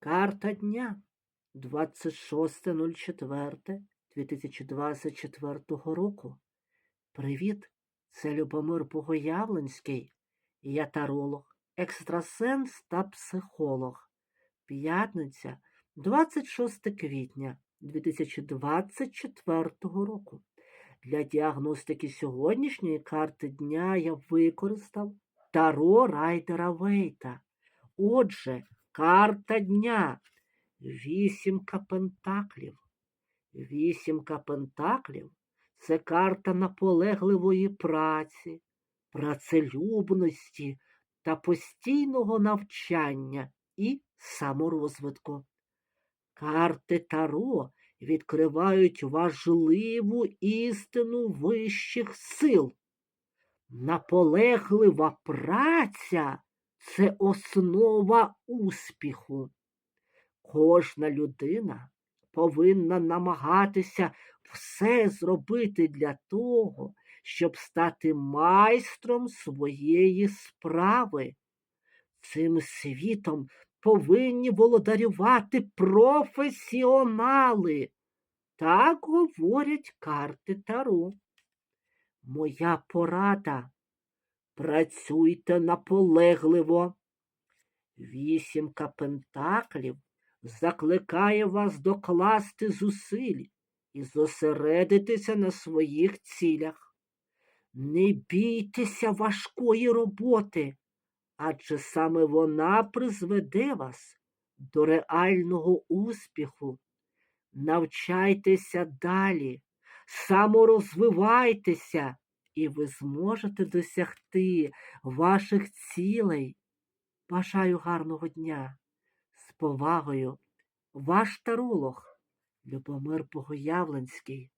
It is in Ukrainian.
Карта дня 26.04.2024 року. Привіт, це Любомир Богоявленський. Я таролог, екстрасенс та психолог. П'ятниця, 26 квітня 2024 року. Для діагностики сьогоднішньої карти дня я використав Таро Райдера Вейта. Отже, карта дня. Вісімка пентаклів. Вісімка пентаклів це карта наполегливої праці, працелюбності та постійного навчання і саморозвитку. Карти Таро відкривають важливу істину вищих сил. Наполеглива праця це основа успіху. Кожна людина повинна намагатися все зробити для того, щоб стати майстром своєї справи. Цим світом повинні володарювати професіонали. Так говорять карти Таро. Моя порада. Працюйте наполегливо. Вісімка пентаклів закликає вас докласти зусиль і зосередитися на своїх цілях. Не бійтеся важкої роботи, адже саме вона призведе вас до реального успіху. Навчайтеся далі, саморозвивайтеся, і ви зможете досягти ваших цілей. Бажаю гарного дня. З повагою, ваш таролог Любомир Богоявленський.